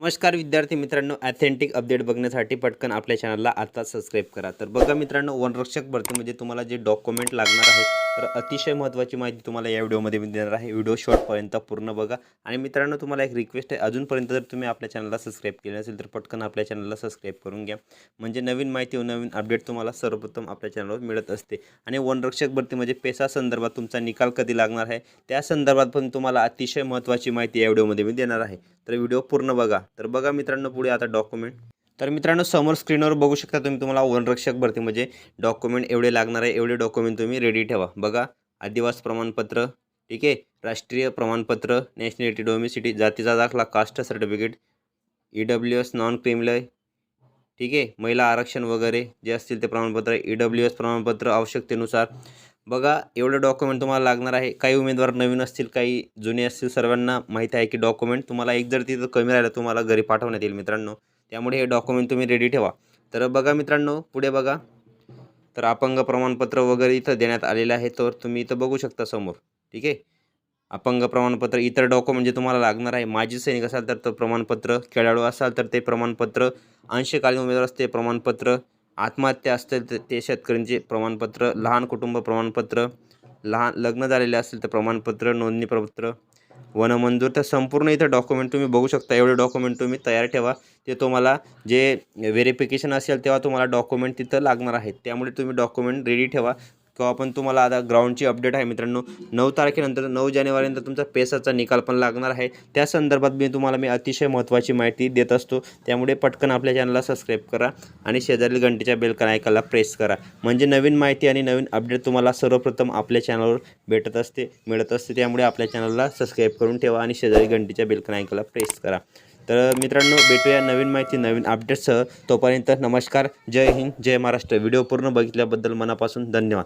नमस्कार विद्यार्थी मित्रांनो ॲथेंटिक अपडेट बघण्यासाठी पटकन आपल्या चॅनलला आता सबस्क्राईब करा. तर बघा मित्रांनो वनरक्षक भरती म्हणजे तुम्हाला जे डॉक्युमेंट लागणार आहेत तर अतिशय महत्त्वाची माहिती तुम्हाला या व्हिडिओमध्ये मी देणार आहे. व्हिडिओ शॉर्टपर्यंत पूर्ण बघा. आणि मित्रांनो तुम्हाला एक रिक्वेस्ट आहे. अजूनपर्यंत जर तुम्ही आपल्या चॅनलला सबस्क्राईब केलं नसेल तर पटकन आपल्या चॅनलला सबस्क्राईब करून घ्या. म्हणजे नवीन माहिती व नवीन अपडेट तुम्हाला सर्वप्रथम आपल्या चॅनलवर मिळत असते. आणि वनरक्षक भरती म्हणजे पेसा संदर्भात तुमचा निकाल कधी लागणार आहे त्या संदर्भात पण तुम्हाला अतिशय महत्त्वाची माहिती या व्हिडिओमध्ये मी देणार आहे. तर व्हिडिओ पूर्ण बघा. तर बघा मित्रांनो पुढे आता डॉक्युमेंट तर मित्रांनो समोर स्क्रीनवर बघू शकता तुम्ही तुम्हाला वनरक्षक भरती म्हणजे डॉक्युमेंट एवढे लागणार आहे एवढे डॉक्युमेंट तुम्ही रेडी ठेवा. बघा आदिवास प्रमाणपत्र ठीक आहे? राष्ट्रीय प्रमाणपत्र नॅशनॅलिटी डोमिसिटी जातीचा दाखला caste certificate E W S non criminal ठीक आहे? महिला आरक्षण वगैरे जे असतील ते प्रमाणपत्र ई डब्ल्यू एस प्रमाणपत्र आवश्यकतेनुसार. बघा एवढं डॉक्युमेंट तुम्हाला लागणार आहे. काही उमेदवार नवीन असतील काही जुने असतील सर्वांना माहिती आहे की डॉक्युमेंट तुम्हाला एक जर तिथं कमी राहिलं तुम्हाला घरी पाठवण्यात येईल मित्रांनो. त्यामुळे हे डॉक्युमेंट तुम्ही रेडी ठेवा. तर बघा मित्रांनो पुढे बघा. तर अपंग प्रमाणपत्र वगैरे इथं देण्यात आलेलं आहे तर तुम्ही इथं बघू शकता समोर. ठीक आहे? अपंग प्रमाणपत्र इतर डॉक्युमेंट जे तुम्हाला लागणार आहे माजी सैनिक असाल तर तो प्रमाणपत्र खेळाडू असाल तर ते प्रमाणपत्र अंशकालीन उमेदवार असते प्रमाणपत्र आत्महत्या असतील तर ते शेतकऱ्यांचे प्रमाणपत्र लहान कुटुंब प्रमाणपत्र लहान लग्न झालेले असेल तर प्रमाणपत्र नोंदणी प्रपत्र वनमंजूर. तर संपूर्ण इथं डॉक्युमेंट तुम्ही बघू शकता. एवढे डॉक्युमेंट तुम्ही तयार ठेवा. ते तुम्हाला जे व्हेरिफिकेशन असेल तेव्हा तुम्हाला डॉक्युमेंट तिथं लागणार आहेत. त्यामुळे तुम्ही डॉक्युमेंट रेडी ठेवा. किंवा पण तुम्हाला आता ग्राउंडची अपडेट आहे मित्रांनो नऊ तारखेनंतर नऊ जानेवारीनंतर तुमचा पेसाचा निकाल पण लागणार आहे. त्या संदर्भात मी तुम्हाला मी अतिशय महत्त्वाची माहिती देत असतो. त्यामुळे पटकन आपल्या चॅनलला सबस्क्राईब करा आणि शेजारील घंटेच्या बेलकन ऐकायला प्रेस करा. म्हणजे नवीन माहिती आणि नवीन अपडेट तुम्हाला सर्वप्रथम आपल्या चॅनलवर भेटत असते मिळत असते. त्यामुळे आपल्या चॅनलला सबस्क्राईब करून ठेवा आणि शेजारी घंटेच्या बेलकन ऐकायला प्रेस करा. तर मित्रांनो भेटूया नवीन माहिती नवीन अपडेटसह तोपर्यंत नमस्कार. जय हिंद जय महाराष्ट्र. व्हिडिओ पूर्ण बघितल्याबद्दल मनापासून धन्यवाद.